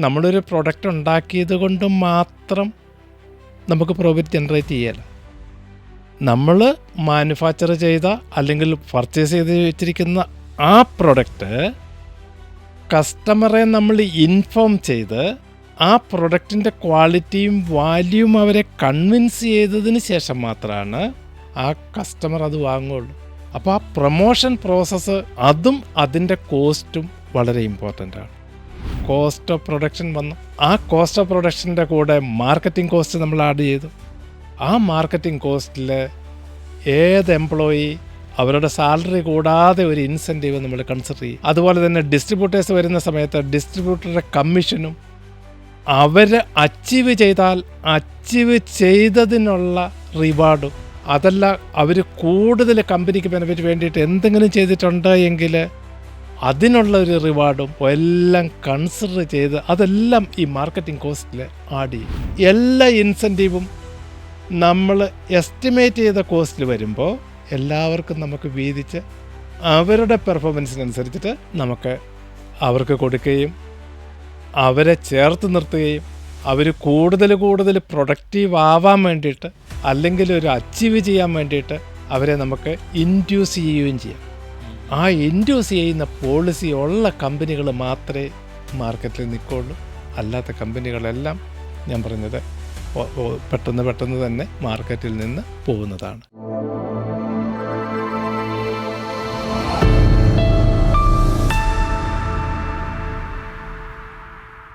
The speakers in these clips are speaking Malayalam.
നമ്മളൊരു പ്രൊഡക്റ്റ് ഉണ്ടാക്കിയത് കൊണ്ട് മാത്രം നമുക്ക് പ്രോഫിറ്റ് ജനറേറ്റ് ചെയ്യാല്ല നമ്മൾ മാനുഫാക്ചർ ചെയ്ത അല്ലെങ്കിൽ പർച്ചേസ് ചെയ്ത് വെച്ചിരിക്കുന്ന ആ പ്രൊഡക്റ്റ് കസ്റ്റമറെ നമ്മൾ ഇൻഫോം ചെയ്ത് ആ പ്രൊഡക്റ്റിന്റെ ക്വാളിറ്റിയും വാല്യൂവും അവരെ കൺവിൻസ് ചെയ്തതിന് ശേഷം മാത്രമാണ് ആ കസ്റ്റമർ അത് വാങ്ങുള്ളൂ. അപ്പോൾ ആ പ്രൊമോഷൻ പ്രോസസ്സ് അതും അതിന്റെ കോസ്റ്റും വളരെ ഇമ്പോർട്ടന്റ് ആണ്. കോസ്റ്റ് ഓഫ് പ്രൊഡക്ഷൻ വന്നു. ആ കോസ്റ്റ് ഓഫ് പ്രൊഡക്ഷന്റെ കൂടെ മാർക്കറ്റിംഗ് കോസ്റ്റ് നമ്മൾ ആഡ് ചെയ്തു. ആ മാർക്കറ്റിംഗ് കോസ്റ്റിൽ ഏത് എംപ്ലോയി അവരുടെ സാലറി കൂടാതെ ഒരു ഇൻസെന്റീവ് നമ്മൾ കൺസിഡർ ചെയ്യും അതുപോലെ തന്നെ ഡിസ്ട്രിബ്യൂട്ടേഴ്സ് വരുന്ന സമയത്ത് ഡിസ്ട്രിബ്യൂട്ടറുടെ കമ്മീഷനും അവർ അച്ചീവ് ചെയ്താൽ അച്ചീവ് ചെയ്തതിനുള്ള റിവാർഡും അതല്ല അവർ കൂടുതൽ കമ്പനിക്ക് ബെനിഫിറ്റ് വേണ്ടിയിട്ട് എന്തെങ്കിലും ചെയ്തിട്ടുണ്ട് എങ്കിൽ അതിനുള്ള ഒരു റിവാർഡും എല്ലാം കൺസിഡർ ചെയ്ത് അതെല്ലാം ഈ മാർക്കറ്റിംഗ് കോസ്റ്റിൽ ആഡ് ചെയ്യും. എല്ലാ ഇൻസെന്റീവും നമ്മൾ എസ്റ്റിമേറ്റ് ചെയ്ത കോസ്റ്റിൽ വരുമ്പോൾ എല്ലാവർക്കും നമുക്ക് വീതിച്ച് അവരുടെ പെർഫോമൻസിനനുസരിച്ചിട്ട് നമുക്ക് അവർക്ക് കൊടുക്കുകയും അവരെ ചേർത്ത് നിർത്തുകയും അവർ കൂടുതൽ കൂടുതൽ പ്രൊഡക്റ്റീവ് ആവാൻ വേണ്ടിയിട്ട് അല്ലെങ്കിൽ ഒരു അച്ചീവ് ചെയ്യാൻ വേണ്ടിയിട്ട് അവരെ നമുക്ക് ഇൻഡ്യൂസ് ചെയ്യുകയും ചെയ്യാം. ആ ഇൻഡ്യൂസ് ചെയ്യുന്ന പോളിസി ഉള്ള കമ്പനികൾ മാത്രമേ മാർക്കറ്റിൽ നിൽക്കുള്ളൂ അല്ലാത്ത കമ്പനികളെല്ലാം ഞാൻ പറഞ്ഞത് പെട്ടെന്ന് പെട്ടെന്ന് തന്നെ മാർക്കറ്റിൽ നിന്ന് പോകുന്നതാണ്.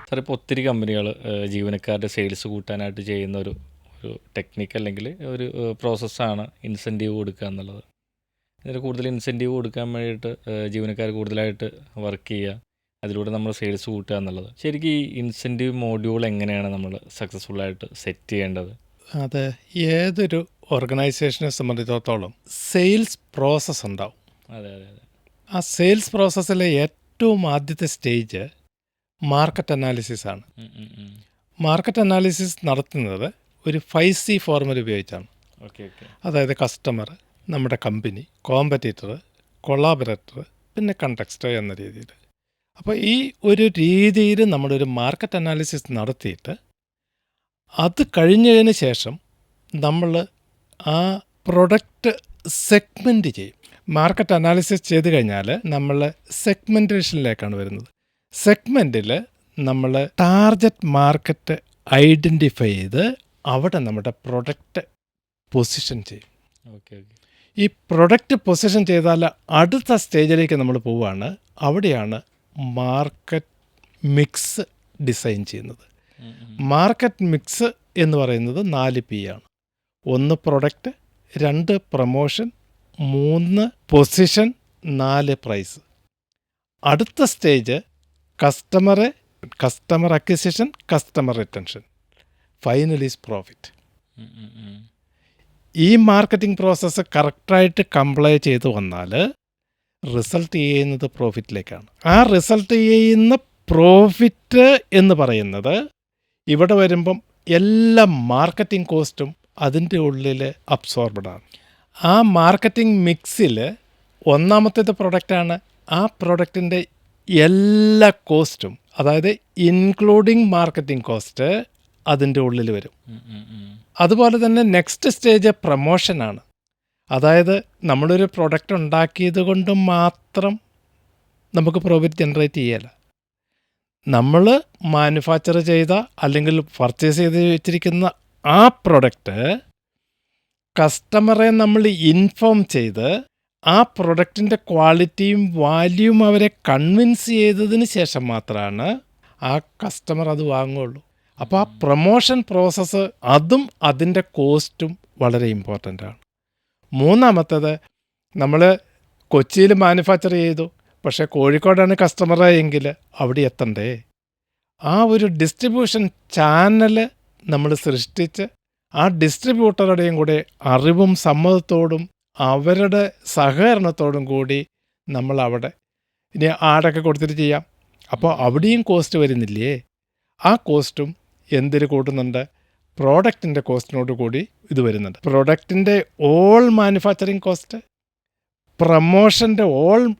സാർ ഇപ്പോൾ ഒത്തിരി കമ്പനികൾ ജീവനക്കാരുടെ സെയിൽസ് കൂട്ടാനായിട്ട് ചെയ്യുന്ന ഒരു ഒരു ടെക്നിക്ക് അല്ലെങ്കിൽ ഒരു പ്രോസസ്സാണ് ഇൻസെന്റീവ് കൊടുക്കുക എന്നുള്ളത്. ഇതിന് കൂടുതൽ ഇൻസെന്റീവ് കൊടുക്കാൻ വേണ്ടിയിട്ട് ജീവനക്കാർ കൂടുതലായിട്ട് വർക്ക് ചെയ്യുക. അതിലൂടെ നമ്മൾ സെയിൽസ് കൂട്ടുക എന്നുള്ളത്. ശരിക്കും ഈ ഇൻസെന്റീവ് മോഡ്യൂൾ എങ്ങനെയാണ് നമ്മൾ സക്സസ്ഫുള്ളായിട്ട് സെറ്റ് ചെയ്യേണ്ടത്? അതെ ഏതൊരു ഓർഗനൈസേഷനെ സംബന്ധിച്ചിടത്തോളം സെയിൽസ് പ്രോസസ് ഉണ്ടാവും. അതെ അതെ അതെ. ആ സെയിൽസ് പ്രോസസ്സിലെ ഏറ്റവും ആദ്യത്തെ സ്റ്റേജ് മാർക്കറ്റ് അനാലിസിസ് ആണ്. മാർക്കറ്റ് അനാലിസിസ് നടത്തുന്നത് ഒരു ഫൈവ് സി ഫോർമുല ഉപയോഗിച്ചാണ്. അതായത് കസ്റ്റമർ നമ്മുടെ കമ്പനി കോമ്പറ്റീറ്റർ കൊളാബറേറ്റർ പിന്നെ കണ്ടക്സ്റ്റർ എന്ന രീതിയിൽ. അപ്പോൾ ഈ ഒരു രീതിയിൽ നമ്മളൊരു മാർക്കറ്റ് അനാലിസിസ് നടത്തിയിട്ട് അത് കഴിഞ്ഞതിന് ശേഷം നമ്മൾ ആ പ്രൊഡക്റ്റ് സെഗ്മെന്റ് ചെയ്യും. മാർക്കറ്റ് അനാലിസിസ് ചെയ്ത് കഴിഞ്ഞാൽ നമ്മൾ സെഗ്മെന്റേഷനിലേക്കാണ് വരുന്നത്. സെഗ്മെന്റിൽ നമ്മൾ ടാർജറ്റ് മാർക്കറ്റ് ഐഡന്റിഫൈ ചെയ്ത് അവിടെ നമ്മുടെ പ്രൊഡക്റ്റ് പൊസിഷൻ ചെയ്യും. Okay okay. ഈ പ്രൊഡക്റ്റ് പൊസിഷൻ ചെയ്താൽ അടുത്ത സ്റ്റേജിലേക്ക് നമ്മൾ പോവുകയാണ് അവിടെയാണ് മാർക്കറ്റ് മിക്സ് ഡിസൈൻ ചെയ്യുന്നത്. മാർക്കറ്റ് മിക്സ് എന്ന് പറയുന്നത് നാല് പി ആണ്. ഒന്ന് പ്രൊഡക്റ്റ് രണ്ട് പ്രൊമോഷൻ മൂന്ന് പൊസിഷൻ നാല് പ്രൈസ് അടുത്ത stage കസ്റ്റമറെ customer acquisition customer retention final is profit. ഈ മാർക്കറ്റിംഗ് പ്രോസസ്സ് കറക്റ്റായിട്ട് കംപ്ലൈ ചെയ്ത് വന്നാൽ റിസൾട്ട് ചെയ്യുന്നത് പ്രോഫിറ്റിലേക്കാണ്. ആ റിസൾട്ട് ചെയ്യുന്ന പ്രോഫിറ്റ് എന്ന് പറയുന്നത് ഇവിടെ വരുമ്പം എല്ലാ മാർക്കറ്റിംഗ് കോസ്റ്റും അതിന്റെ ഉള്ളിൽ അബ്സോർബഡ് ആണ്. ആ മാർക്കറ്റിംഗ് മിക്സിൽ ഒന്നാമത്തേത് പ്രൊഡക്റ്റാണ്. ആ പ്രൊഡക്റ്റിന്റെ എല്ലാ കോസ്റ്റും അതായത് ഇൻക്ലൂഡിങ് മാർക്കറ്റിംഗ് കോസ്റ്റ് അതിന്റെ ഉള്ളിൽ വരും. അതുപോലെ തന്നെ നെക്സ്റ്റ് സ്റ്റേജ് പ്രമോഷനാണ് അതായത് നമ്മളൊരു പ്രൊഡക്റ്റ് ഉണ്ടാക്കിയത് കൊണ്ട് മാത്രം നമുക്ക് പ്രോഫിറ്റ് ജനറേറ്റ് ചെയ്യല നമ്മൾ മാനുഫാക്ചർ ചെയ്ത അല്ലെങ്കിൽ പർച്ചേസ് ചെയ്ത് വെച്ചിരിക്കുന്ന ആ പ്രൊഡക്റ്റ് കസ്റ്റമറെ നമ്മൾ ഇൻഫോം ചെയ്ത് ആ പ്രൊഡക്റ്റിന്റെ ക്വാളിറ്റിയും വാല്യൂവും അവരെ കൺവിൻസ് ചെയ്തതിന് ശേഷം മാത്രമാണ് ആ കസ്റ്റമർ അത് വാങ്ങുള്ളൂ അപ്പോൾ ആ പ്രൊമോഷൻ പ്രോസസ്സ് അതും അതിന്റെ കോസ്റ്റും വളരെ ഇമ്പോർട്ടന്റ് ആണ്. മൂന്നാമത്തത് നമ്മൾ കൊച്ചിയിൽ മാനുഫാക്ചർ ചെയ്തു. പക്ഷേ കോഴിക്കോടാണ് കസ്റ്റമർ എങ്കിൽ അവിടെ എത്തണ്ടേ? ആ ഒരു ഡിസ്ട്രിബ്യൂഷൻ ചാനൽ നമ്മൾ സൃഷ്ടിച്ച് ആ ഡിസ്ട്രിബ്യൂട്ടറുടെയും കൂടെ അറിവും സമ്മതത്തോടും അവരുടെ സഹകരണത്തോടും കൂടി നമ്മൾ അവിടെ ഇനി ആടൊക്കെ കൊടുത്തിട്ട് ചെയ്യാം. അപ്പോൾ അവിടെയും കോസ്റ്റ് വരുന്നില്ലേ? ആ കോസ്റ്റും എന്തിന് കൂട്ടുന്നുണ്ട്? പ്രോഡക്റ്റിന്റെ കോസ്റ്റിനോട് കൂടി ഇത് വരുന്നുണ്ട്. പ്രോഡക്റ്റിന്റെ ഓൾ മാനുഫാക്ചറിങ് കോസ്റ്റ് പ്രമോഷന്റെ ഓൾ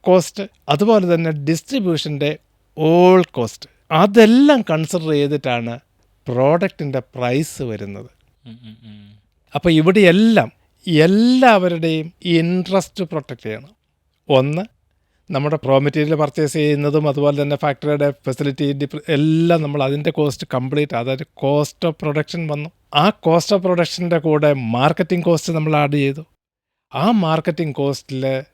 കോസ്റ്റ് അതുപോലെ തന്നെ ഡിസ്ട്രിബ്യൂഷന്റെ ഓൾ കോസ്റ്റ് അതെല്ലാം കൺസിഡർ ചെയ്തിട്ടാണ് പ്രോഡക്റ്റിന്റെ പ്രൈസ് വരുന്നത്. അപ്പോൾ ഇവിടെയെല്ലാം എല്ലാവരുടെയും ഇൻട്രസ്റ്റ് പ്രൊട്ടക്റ്റ് ചെയ്യണം. ഒന്ന് നമ്മുടെ പ്രോ മെറ്റീരിയൽ പർച്ചേസ് ചെയ്യുന്നതും അതുപോലെ തന്നെ ഫാക്ടറിയുടെ ഫെസിലിറ്റി എല്ലാം നമ്മൾ അതിന്റെ കോസ്റ്റ് കംപ്ലീറ്റ് അതായത് കോസ്റ്റ് ഓഫ് പ്രൊഡക്ഷൻ വന്നു. ആ കോസ്റ്റ് ഓഫ് പ്രൊഡക്ഷന്റെ കൂടെ മാർക്കറ്റിംഗ് കോസ്റ്റ് നമ്മൾ ആഡ് ചെയ്തു. ആ മാർക്കറ്റിംഗ് കോസ്റ്റിൽ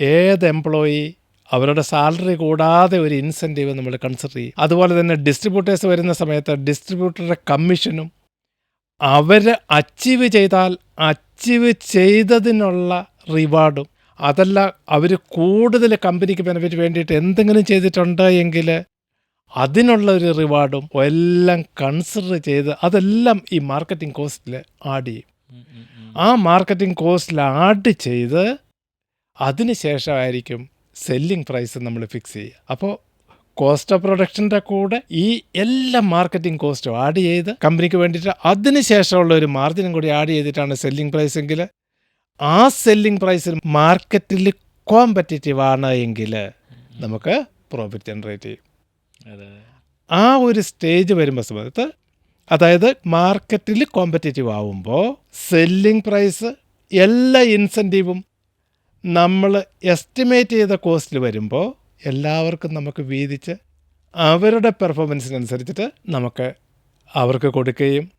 ഏത് എംപ്ലോയി അവരുടെ സാലറി കൂടാതെ ഒരു ഇൻസെന്റീവ് നമ്മൾ കൺസിഡർ ചെയ്യും. അതുപോലെ തന്നെ ഡിസ്ട്രിബ്യൂട്ടേഴ്സ് വരുന്ന സമയത്ത് ഡിസ്ട്രിബ്യൂട്ടറുടെ കമ്മീഷനും അവർ അച്ചീവ് ചെയ്താൽ അച്ചീവ് ചെയ്തതിനുള്ള റിവാർഡും അതല്ല അവർ കൂടുതൽ കമ്പനിക്ക് ബെനിഫിറ്റ് വേണ്ടിയിട്ട് എന്തെങ്കിലും ചെയ്തിട്ടുണ്ട് എങ്കിൽ അതിനുള്ള ഒരു റിവാർഡും എല്ലാം കൺസിഡർ ചെയ്ത് അതെല്ലാം ഈ മാർക്കറ്റിംഗ് കോസ്റ്റിൽ ആഡ് ചെയ്യും. ആ മാർക്കറ്റിംഗ് കോസ്റ്റിൽ ആഡ് ചെയ്ത് അതിന് ശേഷമായിരിക്കും സെല്ലിംഗ് പ്രൈസ് നമ്മൾ ഫിക്സ് ചെയ്യുക അപ്പോൾ കോസ്റ്റ് ഓഫ് പ്രൊഡക്ഷന്റെ കൂടെ ഈ എല്ലാ മാർക്കറ്റിംഗ് കോസ്റ്റും ആഡ് ചെയ്ത് കമ്പനിക്ക് വേണ്ടിയിട്ട് അതിന് ശേഷമുള്ള ഒരു മാർജിനും കൂടി ആഡ് ചെയ്തിട്ടാണ് സെല്ലിംഗ് പ്രൈസ് എങ്കിൽ ആ സെല്ലിംഗ് പ്രൈസിൽ മാർക്കറ്റിൽ കോമ്പറ്റീറ്റീവ് ആണ് എങ്കിൽ നമുക്ക് പ്രോഫിറ്റ് ജനറേറ്റ് ചെയ്യും. ആ ഒരു സ്റ്റേജ് വരുമ്പോൾ സമയത്ത് അതായത് മാർക്കറ്റിൽ കോമ്പറ്റേറ്റീവ് ആവുമ്പോൾ സെല്ലിംഗ് പ്രൈസ് എല്ലാ ഇൻസെന്റീവും നമ്മൾ എസ്റ്റിമേറ്റ് ചെയ്ത കോസ്റ്റിൽ വരുമ്പോൾ എല്ലാവർക്കും നമുക്ക് വീതിച്ച് അവരുടെ പെർഫോമൻസിനനുസരിച്ചിട്ട് നമുക്ക് അവർക്ക് കൊടുക്കുകയും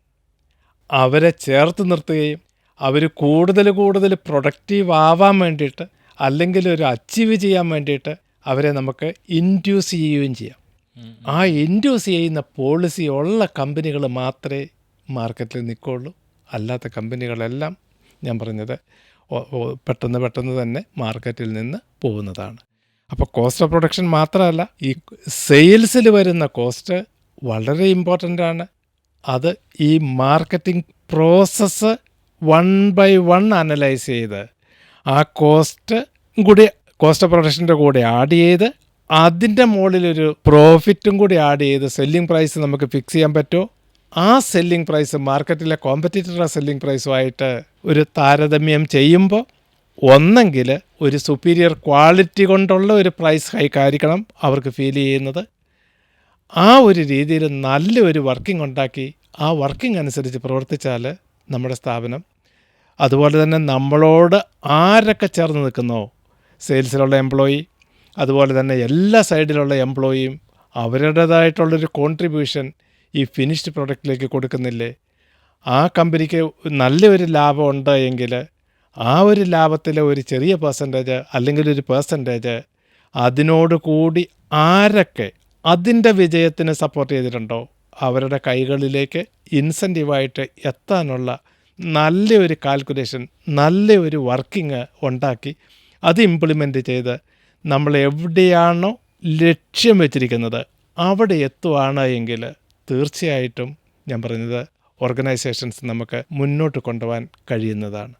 അവരെ ചേർത്ത് നിർത്തുകയും അവർ കൂടുതൽ കൂടുതൽ പ്രൊഡക്റ്റീവ് ആവാൻ വേണ്ടിയിട്ട് അല്ലെങ്കിൽ ഒരു അച്ചീവ് ചെയ്യാൻ വേണ്ടിയിട്ട് അവരെ നമുക്ക് ഇൻഡ്യൂസ് ചെയ്യുകയും ചെയ്യാം. ആ ഇൻഡ്യൂസ് ചെയ്യുന്ന പോളിസി ഉള്ള കമ്പനികൾ മാത്രമേ മാർക്കറ്റിൽ നിൽക്കുള്ളൂ അല്ലാത്ത കമ്പനികളെല്ലാം ഞാൻ പറഞ്ഞത് പെട്ടെന്ന് പെട്ടെന്ന് തന്നെ മാർക്കറ്റിൽ നിന്ന് പോകുന്നതാണ്. അപ്പോൾ കോസ്റ്റ് ഓഫ് പ്രൊഡക്ഷൻ മാത്രമല്ല ഈ സെയിൽസിൽ വരുന്ന കോസ്റ്റ് വളരെ ഇമ്പോർട്ടന്റ് ആണ്. അത് ഈ marketing process one by one analyse ചെയ്ത് ആ കോസ്റ്റ് കൂടി കോസ്റ്റ് ഓഫ് പ്രൊഡക്ഷന്റെ കൂടെ ആഡ് ചെയ്ത് അതിന്റെ മുകളിലൊരു പ്രോഫിറ്റും കൂടി ആഡ് ചെയ്ത് സെല്ലിംഗ് പ്രൈസ് നമുക്ക് ഫിക്സ് ചെയ്യാൻ പറ്റുമോ? ആ സെല്ലിംഗ് പ്രൈസ് മാർക്കറ്റിലെ കോമ്പറ്റീറ്ററുടെ സെല്ലിംഗ് പ്രൈസുമായിട്ട് ഒരു താരതമ്യം ചെയ്യുമ്പോൾ ഒന്നെങ്കിൽ ഒരു സുപ്പീരിയർ ക്വാളിറ്റി കൊണ്ടുള്ള ഒരു പ്രൈസ് ഹൈക്ക് ആയിരിക്കണം അവർക്ക് ഫീൽ ചെയ്യുന്നത്. ആ ഒരു രീതിയിൽ നല്ലൊരു വർക്കിംഗ് ഉണ്ടാക്കി ആ വർക്കിംഗ് അനുസരിച്ച് പ്രവർത്തിച്ചാൽ നമ്മുടെ സ്ഥാപനം. അതുപോലെ തന്നെ നമ്മളോട് ആരൊക്കെ ചേർന്ന് നിൽക്കുന്നോ സെയിൽസിലുള്ള എംപ്ലോയി അതുപോലെ തന്നെ എല്ലാ സൈഡിലുള്ള എംപ്ലോയിയും അവരുടേതായിട്ടുള്ളൊരു കോൺട്രിബ്യൂഷൻ ഈ ഫിനിഷ്ഡ് പ്രൊഡക്റ്റിലേക്ക് കൊടുക്കുന്നില്ലേ? ആ കമ്പനിക്ക് നല്ലൊരു ലാഭം ഉണ്ട് എങ്കിൽ ആ ഒരു ലാഭത്തിലെ ഒരു ചെറിയ പെർസെന്റേജ് അല്ലെങ്കിൽ ഒരു പെർസെന്റേജ് അതിനോട് കൂടി ആരൊക്കെ അതിന്റെ വിജയത്തിന് സപ്പോർട്ട് ചെയ്തിട്ടുണ്ടോ? അവരുടെ കൈകളിലേക്ക് ഇൻസെന്റീവായിട്ട് എത്താനുള്ള നല്ലൊരു കാൽക്കുലേഷൻ നല്ലൊരു വർക്കിംഗ് ഉണ്ടാക്കി അത് ഇംപ്ലിമെന്റ് ചെയ്ത് നമ്മൾ എവിടെയാണോ ലക്ഷ്യം വെച്ചിരിക്കുന്നത് അവിടെ എത്തുവാണ് എങ്കിൽ തീർച്ചയായിട്ടും ഞാൻ പറഞ്ഞത് ഓർഗനൈസേഷൻസ് നമുക്ക് മുന്നോട്ട് കൊണ്ടുപോകാൻ കഴിയുന്നതാണ്.